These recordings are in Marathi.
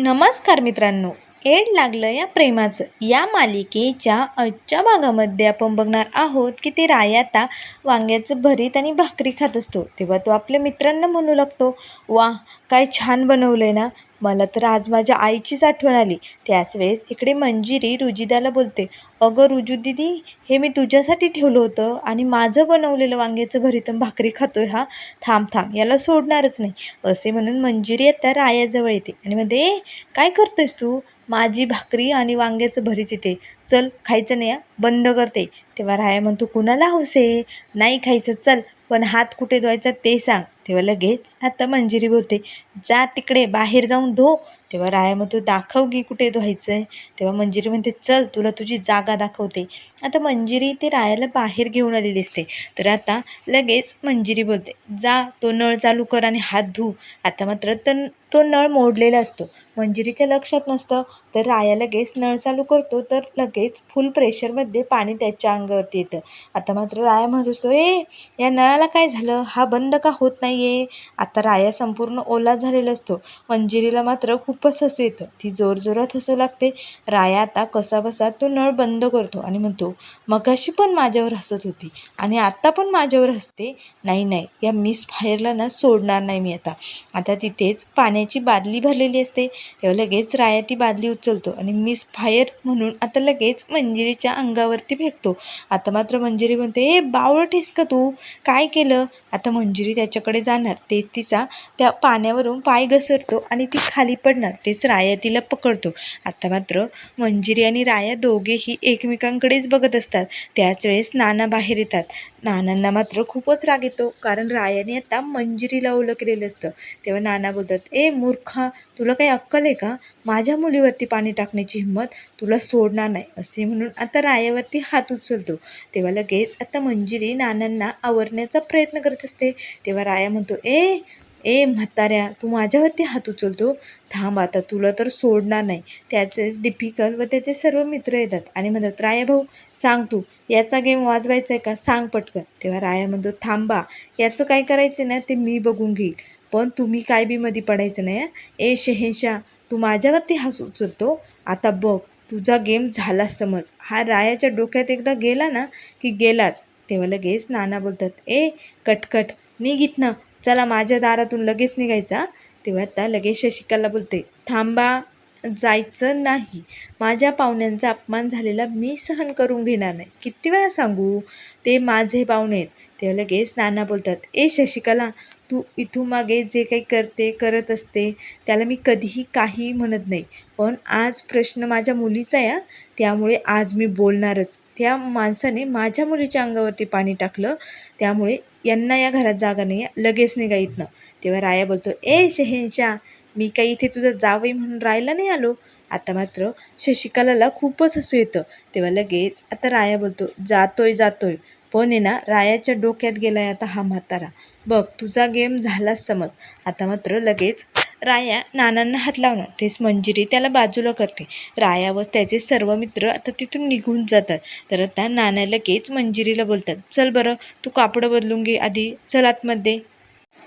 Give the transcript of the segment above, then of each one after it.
नमस्कार मित्रांनो एड लागलं या प्रेमाचं. या मालिकेच्या आजच्या भागामध्ये आपण बघणार आहोत की ते राय आता वांग्याचं भरीत आणि भाकरी खात असतो. तेव्हा तो आपल्या मित्रांना म्हणू लागतो वा काय छान बनवलं आहे ना मला तर आज माझ्या आईचीच आठवण आली. त्याच वेळेस इकडे मंजिरी रुजिदाला बोलते अगं रुजू दिदी हे मी तुझ्यासाठी ठेवलं होतं आणि माझं बनवलेलं वांग्याचं भरीत भाकरी खातोय हा. थांब थांब याला सोडणारच नाही. असे म्हणून मंजिरी आता रायाजवळ येते आणि म्हणते ए काय करतोयस तू? माझी भाकरी आणि वांग्याचं भरीत येते चल खायचं नाही बंद करते. तेव्हा राया म्हणतो कुणाला हौस आहे? नाही खायचं चल पण हात कुठे धुवायचा ते सांग. तेव्हा लगेच आता मंजिरी बोलते जा तिकडे बाहेर जाऊन धो. तेव्हा राया म्हणतो दाखव की कुठे धुवायचं आहे तेव्हा मंजिरी म्हणते चल तुला तुझी जागा दाखवते. आता मंजिरी ते रायाला बाहेर घेऊन आलेली असते तर आता लगेच मंजिरी बोलते जा तो नळ चालू कर आणि हात धु. आता मात्र तर तो नळ मोडलेला असतो. मंजिरीच्या लक्षात नसतं. तर राया लगेच नळ चालू करतो तर लगेच फुल प्रेशरमध्ये पाणी त्याच्या अंगावरती येतं. आता मात्र राया म्हणत असतो ए या नळाला काय झालं? हा बंद का होत नाही आहे आता राया संपूर्ण ओला झालेला असतो. मंजिरीला मात्र खूप खूपच हसू येतं. ती जोरजोरात हसू लागते. राया आता कसाबसा तो नळ बंद करतो आणि म्हणतो मगाशी पण माझ्यावर हसत होती आणि आत्ता पण माझ्यावर हसते? नाही नाही. या मिस फायरला ना सोडणार नाही मी आता. आता तिथेच पाण्याची बादली भरलेली असते. तेव्हा लगेच राया ती बादली उचलतो आणि मिस फायर म्हणून आता लगेच मंजिरीच्या अंगावरती फेकतो. आता मात्र मंजिरी म्हणते ए बावळटेस का तू? काय केलं? आता मंजिरी त्याच्याकडे जाणार. ते तिचा त्या पाण्यावरून पाय घसरतो आणि ती खाली पडणार. तेच राया तिला पकडतो. आता मात्र मंजिरी आणि राया दोघेही एकमेकांकडेच बघत असतात. त्याच वेळेस नाना बाहेर येतात. नानांना मात्र खूपच राग येतो कारण रायाने आता मंजिरीला ओळखलेलं असतं. तेव्हा नाना बोलतात ए मूर्खा तुला काही अक्कल आहे का? माझ्या मुलीवरती पाणी टाकण्याची हिंमत तुला सोडणार नाही. असे म्हणून आता रायावरती हात उचलतो. तेव्हा लगेच आता मंजिरी नानांना आवरण्याचा प्रयत्न करत असते. तेव्हा राया म्हणतो ए ए म्हाताऱ्या तू माझ्यावरती हात उचलतो? थांब आता तुला तर सोडणार नाही. त्याचेच डिफिकल व त्याचे सर्व मित्र येतात आणि म्हणतात राया भाऊ सांग तू याचा गेम वाजवायचा आहे का? सांग पटकन. तेव्हा राया म्हणतो थांबा याचं काय करायचं ना ते मी बघून घेईल. पण तुम्ही काय बी मध्ये पडायचं नाही ए शहेनशा तू माझ्यावरती हात उचलतो? आता बघ तुझा गेम झाला समज. हा रायाच्या डोक्यात एकदा गेला ना की गेलाच. तेव्हा लगेच नाना बोलतात ए कटकट निघित ना चला माझ्या दारातून लगेच निघायचा. तेव्हा आता लगेच शशिकाला बोलते थांबा जायचं नाही. माझ्या पाहुण्यांचा अपमान झालेला मी सहन करून घेणार नाही. किती वेळा सांगू? ते माझे पाहुणे आहेत. तेव्हा लगेच नाना बोलतात ए शशिकला तू इथून मागे जे काही करते करत असते त्याला मी कधीही काही म्हणत नाही. पण आज प्रश्न माझ्या मुलीचा आहे त्यामुळे आज मी बोलणारच. त्या माणसाने माझ्या मुलीच्या अंगावरती पाणी टाकलं. त्यामुळे यांना या घरात जागा नाही लगेच निघा इथनं. तेव्हा राया बोलतो ए शहेनशा मी काही इथे तुझं जावई म्हणून राहायला नाही आलो. आता मात्र शशिकलाला खूपच हसू येतं. तेव्हा लगेच आता राया बोलतो जातोय जातोय. पण आहे ना रायाच्या डोक्यात गेलाय आता हा म्हातारा. बघ तुझा गेम झालाच समज. आता मात्र लगेच राया नानांना हात लावणार. तेच मंजिरी त्याला बाजूला करते. राया व त्याचे सर्व मित्र आता तिथून निघून जातात. तर आता नाना लगेच मंजिरीला बोलतात. चल बरं तू कापडं बदलून घे आधी. चल आतमध्ये.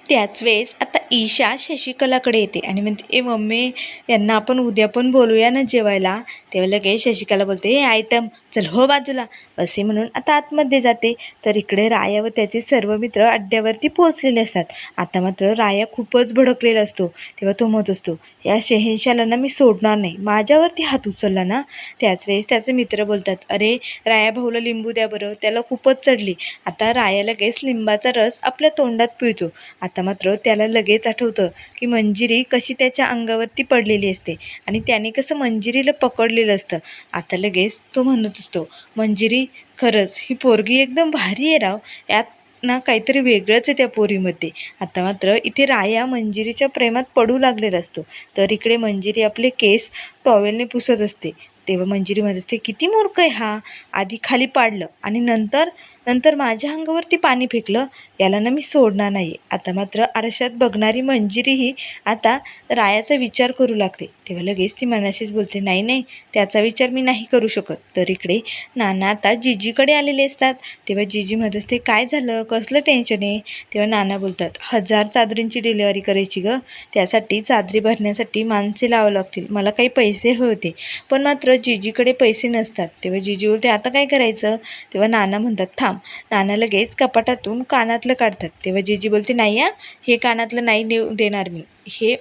त्याच वेळेस आता ईशा शशिकलाकडे येते आणि म्हणते ए मम्मी यांना आपण उद्या पण बोलूया ना जेवायला. तेव्हा लगेच शशिकला बोलते ए आयटम चल हो बाजूला. असे म्हणून आता आतमध्ये जाते. तर इकडे राया व त्याचे सर्व मित्र अड्ड्यावरती पोहोचलेले असतात. आता मात्र राया खूपच भडकलेला असतो. तेव्हा तो म्हणत असतो या शहेनशालांना मी सोडणार नाही. माझ्यावरती हात उचलला ना? त्याच वेळेस त्याचे मित्र बोलतात अरे राया भाऊला लिंबू द्या बरं. त्याला खूपच चढली. आता राया लगेच लिंबाचा रस आपल्या तोंडात पिळतो. आता मात्र त्याला लगेच आठवतं की मंजिरी कशी त्याच्या अंगावरती पडलेली असते आणि त्याने कसं मंजिरीला पकडलेलं असतं. आता लगेच तो म्हणत असतो मंजिरी खरंच ही पोरगी एकदम भारी आहे राव. यात ना काहीतरी वेगळंच आहे त्या पोरीमध्ये. आता मात्र इथे राया मंजिरीच्या प्रेमात पडू लागलेला असतो. तर इकडे मंजिरी आपले केस टॉवेलने पुसत असते. तेव्हा मंजिरी म्हणत असते किती मूर्ख आहे हा. आधी खाली पाडलं आणि नंतर नंतर माझ्या अंगावरती पाणी फेकलं. याला ना मी सोडणार नाही. आता मात्र आरशात बघणारी मंजिरीही आता रायाचा विचार करू लागते. तेव्हा लगेच ती मनाशीच बोलते नाही नाही त्याचा विचार मी नाही करू शकत. तर इकडे नाना आता जिजीकडे आलेले असतात. तेव्हा जिजी म्हणत ते काय झालं? कसलं टेन्शन आहे? तेव्हा नाना बोलतात हजार चादरींची डिलिव्हरी करायची गं. त्यासाठी चादरी भरण्यासाठी माणसे लावावं लागतील. मला काही पैसे होते पण मात्र जिजीकडे पैसे नसतात. तेव्हा जिजी बोलते आता काय करायचं? तेव्हा नाना म्हणतात थांब नाना लगेच कपाटातून कानातलं काढतात. तेव्हा जिजी बोलते नाही या हे कानातलं नाही देऊ देणार मी. हे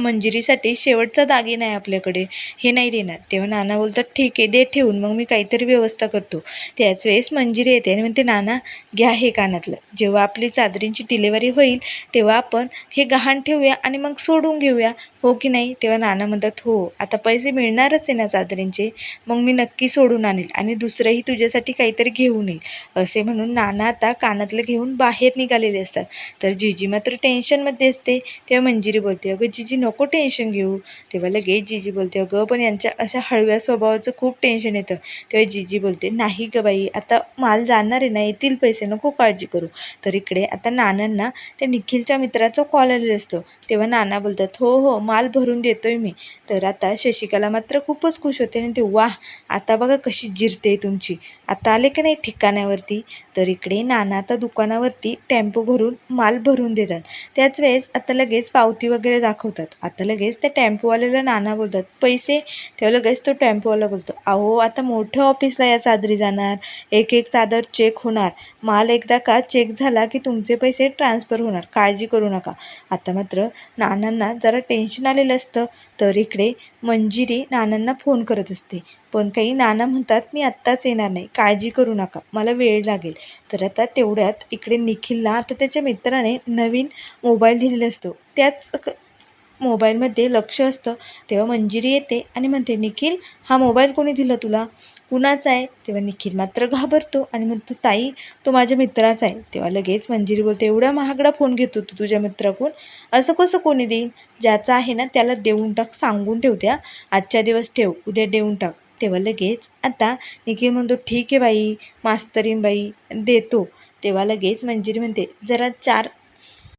मंजिरीसाठी शेवटचा दागिना आहे आपल्याकडे. हे नाही देणार. तेव्हा नाना बोलतात ठीक आहे दे ठेवून मग मी काहीतरी व्यवस्था करतो. त्याच वेळेस मंजिरी येते आणि म्हणते नाना घ्या हे कानातलं. जेव्हा आपली चादरींची डिलेवरी होईल तेव्हा आपण हे गहाण ठेवूया आणि मग सोडून घेऊया. हो की नाही? तेव्हा नाना म्हणतात हो आता पैसे मिळणारच आहे ना चादरींचे. मग मी नक्की सोडून आणेल आणि दुसरंही तुझ्यासाठी काहीतरी घेऊन येईल. असे म्हणून नाना आता कानातलं घेऊन बाहेर निघालेले असतात. तर जीजी मात्र टेन्शनमध्ये असते. तेव्हा मंजिरी बोलते अगं जीजी नको टेन्शन घेऊ. तेव्हा लगेच जिजी बोलते अगं पण यांच्या अशा हळव्या स्वभावाचं खूप टेन्शन येतं. तेव्हा जीजी बोलते नाही गं बाई आता माल जाणार आहे ना येतील पैसे नको काळजी करू. तर इकडे आता नानांना त्या निखिलच्या मित्राचा कॉल आलेला असतो. तेव्हा नाना बोलतात हो हो माल भरून देतोय मी. तर आता शशिकला मात्र खूपच खुश होते आणि ते वाह आता बघा कशी जिरते तुमची. आता आले की नाही ठिकाण्यावरती तर इकडे नाना आता दुकानावरती टेम्पो भरून माल भरून देतात. त्याच वेळेस आता लगेच पावती वगैरे दाखवतात. आता लगेच त्या टेम्पोवाल्याला नाना बोलतात पैसे. तेव्हा लगेच तो टेम्पोवाला बोलतो अहो आता मोठ्या ऑफिसला या चादरी जाणार एक एक चादर चेक होणार माल एकदा का चेक झाला की तुमचे पैसे ट्रान्सफर होणार काळजी करू नका. आता मात्र नानांना जरा टेन्शन आलेलं असतं तर इकडे मंजिरी नानांना फोन करत असते. पण काही नाना म्हणतात मी आत्ताच येणार नाही काळजी करू नका मला वेळ लागेल. तर आता तेवढ्यात इकडे निखिलला आता त्याच्या मित्राने नवीन मोबाईल दिलेला असतो. त्याच क- मोबाईलमध्ये लक्ष असतं. तेव्हा मंजिरी येते आणि म्हणते निखिल हा मोबाईल कोणी दिला तुला? कुणाचा आहे? तेव्हा निखिल मात्र घाबरतो आणि म्हणतो ताई तो माझ्या मित्राचा आहे. तेव्हा लगेच मंजिरी बोलते एवढा महागडा फोन घेतो तू तुझ्या मित्राकडून? असं कसं कोणी देईन? ज्याचा आहे ना त्याला देऊन टाक सांगून ठेवते द्या आजच्या दिवस ठेव उद्या देऊन टाक. तेव्हा लगेच आता निखिल म्हणतो ठीक आहे बाई मास्तरीन बाई देतो. तेव्हा लगेच मंजिरी म्हणते जरा चार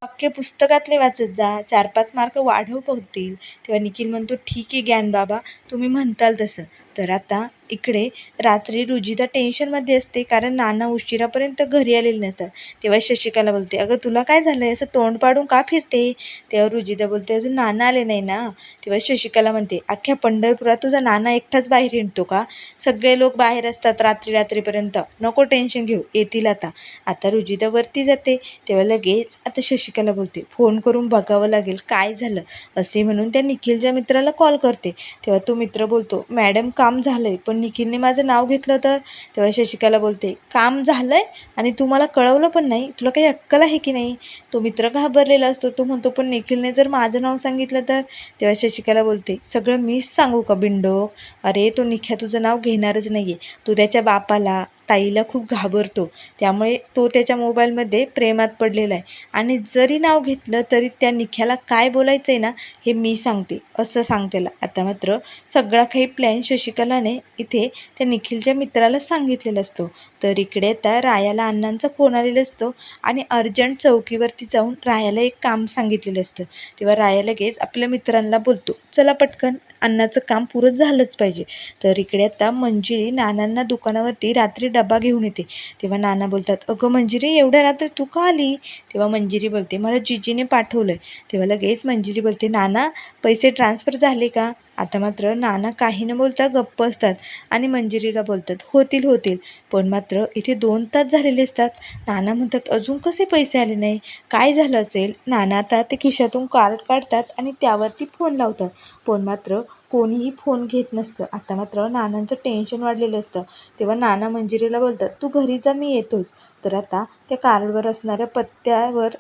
वाक्य पुस्तकातले वाचत जा. चार पाच मार्क वाढव बघतील तेव्हा निखिल म्हणतो ठीक आहे ज्ञान बाबा तुम्ही म्हणताल तसं. तर आता इकडे रात्री रुजिता टेन्शनमध्ये असते कारण नाना उशिरापर्यंत घरी आलेले नसतात. तेव्हा शशिकाला बोलते अगं तुला काय झालं आहे असं तोंड पाडून का फिरते? तेव्हा रुजिता बोलते अजून नाना आले नाही ना? तेव्हा शशिकाला म्हणते अख्ख्या पंढरपुरात तुझा नाना एकटाच बाहेर हिंडतो का? सगळे लोक बाहेर असतात रात्री रात्रीपर्यंत. नको टेन्शन घेऊ येतील आता. आता रुजिता वरती जाते. तेव्हा लगेच आता शशिकाला बोलते फोन करून बघावं लागेल काय झालं? असे म्हणून त्या निखिलच्या मित्राला कॉल करते. तेव्हा तो मित्र बोलतो मॅडम का काम झालं आहे पण निखिलने माझं नाव घेतलं तर? तेव्हा शशिकाला बोलते काम झालं आहे आणि तू मला कळवलं पण नाही. तुला काही अक्कल आहे की नाही? तो मित्र घाबरलेला असतो. तो म्हणतो पण निखिलने जर माझं नाव सांगितलं तर? तेव्हा शशिकाला बोलते सगळं मीच सांगू का बिंडो? अरे तो निख्या तुझं नाव घेणारच नाही आहे तू त्याच्या बापाला ताईला खूप घाबरतो. त्यामुळे तो त्याच्या मोबाईलमध्ये प्रेमात पडलेला आहे. आणि जरी नाव घेतलं तरी त्या निख्याला काय बोलायचं आहे ना हे मी सांगते. असं सांगतेला आता मात्र सगळा काही प्लॅन शशिकलाने इथे त्या निखिलच्या मित्राला सांगितलेला असतो. तर इकडे आता रायाला अण्णांचा फोन आलेला असतो आणि अर्जंट चौकीवरती जाऊन रायाला एक काम सांगितलेलं असतं. तेव्हा राया लगेच आपल्या मित्रांना बोलतो चला पटकन अण्णाचं काम पुरं झालंच पाहिजे. तर इकडे आता मंजिरी नानांना दुकानावरती रात्री डबा घेऊन येते. तेव्हा नाना बोलतात अगं मंजिरी एवढ्या रात्री तू का आली? तेव्हा मंजिरी बोलते मला जिजीने पाठवलं आहे तेव्हा लगेच मंजिरी बोलते नाना पैसे ट्रान्सफर झाले का? आता मात्र नाना काही न बोलता गप्प असतात आणि मंजिरीला बोलतात होतील होतील. पण मात्र इथे दोन तास झालेले असतात. नाना म्हणतात अजून कसे पैसे आले नाही? काय झालं असेल? नाना आता ते खिशातून कार्ड काढतात आणि त्यावरती फोन लावतात. पण मात्र कोणीही फोन घेत नसतं. आता मात्र नानांचं टेन्शन वाढलेलं असतं. तेव्हा नाना मंजिरीला बोलतात तू घरी जा मी येतोच. तर आता त्या कार्डवर असणाऱ्या पत्त्यावर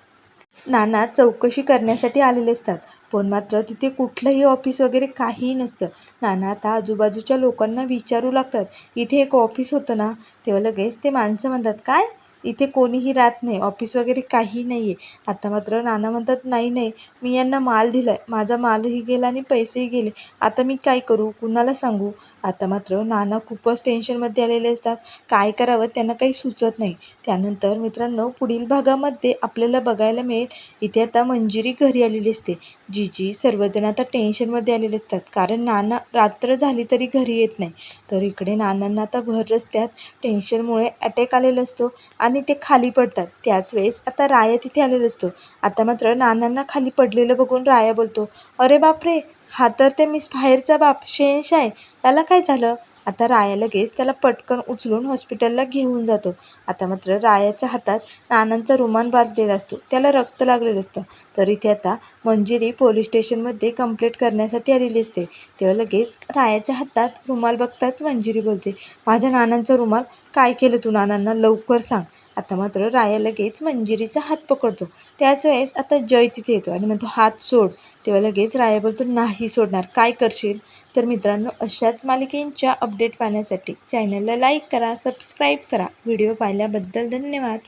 नाना चौकशी करण्यासाठी आलेले असतात. पण मात्र तिथे कुठलंही ऑफिस वगैरे काहीही नसतं. नाना आता आजूबाजूच्या लोकांना विचारू लागतात. इथे एक ऑफिस होतं ना? तेव्हा लगेच ते माणसं म्हणतात काय? इथे कोणीही राहत नाही. ऑफिस वगैरे काही नाही आहे आता मात्र नाना म्हणतात नाही नाही मी यांना माल दिला आहे माझा मालही गेला आणि पैसेही गेले. आता मी काय करू? कुणाला सांगू? आता मात्र नाना खूपच टेन्शनमध्ये आलेले असतात. काय करावं त्यांना काही सुचत नाही. त्यानंतर मित्रांनो पुढील भागामध्ये आपल्याला बघायला मिळेल. इथे आता मंजिरी घरी आलेली असते जीजी सर्वजण आता टेन्शनमध्ये आलेले असतात. कारण नाना रात्र झाली तरी घरी येत नाही. तर इकडे नानांना आता भर रस्त्यात टेन्शनमुळे अटॅक आलेला असतो आणि आणि ते खाली पडतात. त्याच वेळेस आता राया तिथे आलेला असतो. आता मात्र नानांना खाली पडलेलं बघून राया बोलतो अरे बापरे हा तर ते मिस बाहेरचा बाप शेंश आहे. त्याला काय झालं? आता राया लगेच त्याला पटकन उचलून हॉस्पिटलला घेऊन जातो. आता मात्र रायाच्या हातात नानांचा रुमाल बाजलेला असतो. त्याला रक्त लागलेलं असतं. तर इथे आता मंजिरी पोलीस स्टेशनमध्ये कंप्लेंट करण्यासाठी आलेली असते. तेव्हा लगेच रायाच्या हातात रुमाल बघताच मंजिरी बोलते माझ्या नानांचा रुमाल काय केलं तू? नानांना लवकर सांग. आता मात्र राया लगेच मंजिरीचा हात पकडतो. त्याच वेळेस आता जय तिथे येतो आणि म्हणतो हात सोड. तेव्हा लगेच राया बोलतो नाही सोडणार. काय करशील? तर मित्रांनो अशाच मालिकेंच्या अपडेट पाहण्यासाठी चॅनलला लाईक करा सबस्क्राईब करा. व्हिडिओ पाहिल्याबद्दल धन्यवाद.